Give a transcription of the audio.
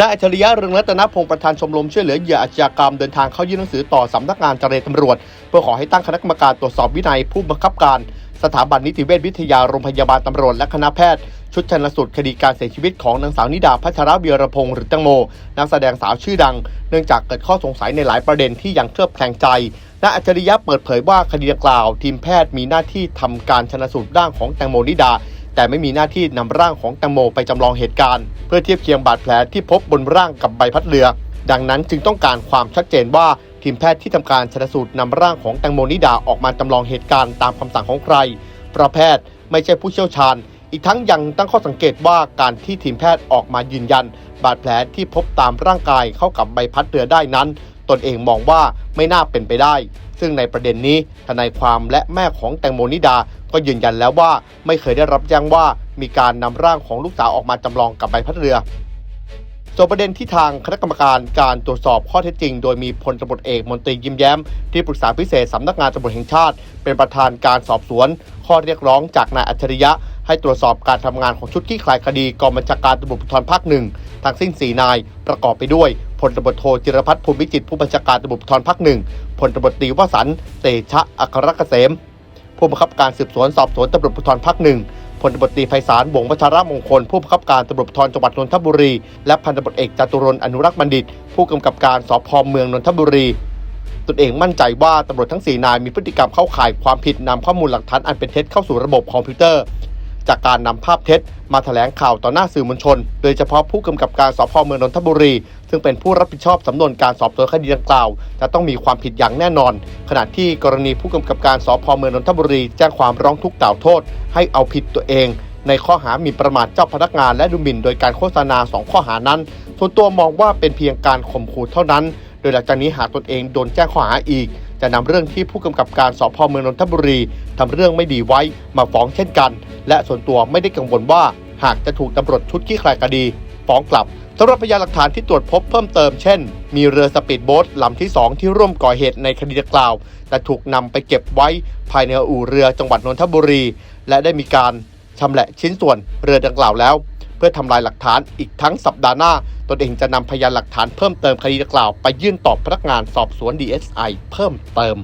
นายอัจฉริยะเรืองรัตนพงศ์ประธานชมรมช่วยเหลือเหยื่ออาชญากรรมเดินทางเข้ายื่นหนังสือต่อสำนักงานเจรตำรวจ เพื่อขอให้ตั้งคณะกรรมการตรวจสอบวินัยผู้บังคับการ สถาบันนิติเวชวิทยาโรงพยาบาลตำรวจและคณะแพทย์ ชุดชันสูตรคดีการเสียชีวิตของนางสาวนิดาพัชรเบียรพงศ์หรือแตังโมนักแสดงสาวชื่อดัง เนื่องจากเกิดข้อสงสัยในหลายประเด็นที่ยังเคลือบแคลงใจนายอัจฉริยะเปิดเผยว่าคดีดังกล่าว ทีมแพทย์มีหน้าที่ทำการชนสูตรร่างของแตงโมนิดา แต่ไม่มีหน้าที่นำร่างของแตงโมไปจำลองเหตุการณ์ เพื่อเทียบเคียงบาดแผลที่พบบนร่างกับใบพัดเรือ ดังนั้นจึงต้องการความชัดเจนว่าทีมแพทย์ที่ทำการชนสูตรนำร่างของแตงโมนิดาออกมาจำลองเหตุการณ์ตามคำสั่งของใครเพราะแพทย์ไม่ใช่ผู้เชี่ยวชาญ อีกทั้งยังตั้งข้อสังเกตว่าการที่ทีมแพทย์ออกมายืนยัน บาดแผลที่พบตามร่างกายเข้ากับใบพัดเรือได้นั้น ตนเองมองว่าไม่น่าเป็นไปได้ ซึ่งในประเด็นนี้ทนายความและแม่ของแตงโมนิดา ก็ยืนยันแล้วว่าไม่เคยได้รับแจ้งว่ามีการนำร่างของลูกสาวออกมาจำลองกับใบพัดเรือส่วนประเด็นที่ทางคณะกรรมการการตรวจสอบข้อเท็จจริง โดยมีพลตำรวจเอกมนตรียิ้มแย้ม ที่ปรึกษาพิเศษสำนักงานตำรวจแห่งชาติ เป็นประธานการสอบสวน ข้อเรียกร้องจากนายอัจฉริยะ ให้ตรวจสอบการทำงานของชุดขี้คลายคดีกองบัญชาการตำรวจภูธรภาคหนึ่งทั้งสิ้น 4 นาย ประกอบไปด้วยพลตำรวจโทจิรพัฒน์ภูมิจิตผู้บัญชาการตำรวจภูธรภาคหนึ่งพลตำรวจตรีวสันเตชะอัครเกษมผู้บังคับการสืบสวนสอบสวนตำรวจภูธรภาคหนึ่งพลตำรวจตรีไพศาลวงวัชรมงคล ผู้บังคับการตำรวจภูธรจังหวัดนนทบุรี และพันตำรวจเอกจตุรนอนุรักษ์บัณฑิต ผู้กำกับการสพเมืองนนทบุรีตนเองมั่นใจว่าตำรวจทั้ง 4 นายมีพฤติกรรมเข้าข่ายความผิดนำข้อมูลหลักฐานอันเป็นเท็จเข้าสู่ระบบคอมพิวเตอร์ จากการนำภาพเท็จ มาแถลงข่าวต่อหน้าสื่อมวลชน โดยเฉพาะผู้กำกับการสพเมืองนนทบุรี ซึ่งเป็นผู้รับผิดชอบสำนวนการสอบสวนคดีดังกล่าว จะต้องมีความผิดอย่างแน่นอน ขณะที่กรณีผู้กำกับการสพเมืองนนทบุรี แจ้งความร้องทุกข์กล่าวโทษ ให้เอาผิดตัวเอง ในข้อหาหมิ่นประมาทเจ้าพนักงานและดูหมิ่นโดยการโฆษณาสองข้อหานั้นส่วนตัวมองว่าเป็นเพียงการข่มขู่เท่านั้น โดยหลังจากนี้หากตนเองโดนแจ้งข้อหาอีก จะนำเรื่องที่ผู้กำกับการสพเมืองนนทบุรีทำเรื่องไม่ดีไว้มาฟ้องเช่นกัน และส่วนตัวไม่ได้กังวลว่าหากจะถูกตำรวจชุดขี้คลายคดีฟ้องกลับสำหรับพยานหลักฐานที่ตรวจพบเพิ่มเติมเช่น มีเรือสปีดโบ๊ทลำที่ 2 ที่ร่วมก่อเหตุในคดีดังกล่าว แต่ถูกนำไปเก็บไว้ภายในอู่เรือจังหวัดนนทบุรี และได้มีการชำแหละชิ้นส่วนเรือดังกล่าวแล้ว เพื่อทำลายหลักฐานอีกทั้งสัปดาห์หน้า ตนเองจะนำพยานหลักฐานเพิ่มเติมคดีดังกล่าวไปยื่นต่อพนักงานสอบสวน DSI เพิ่มเติม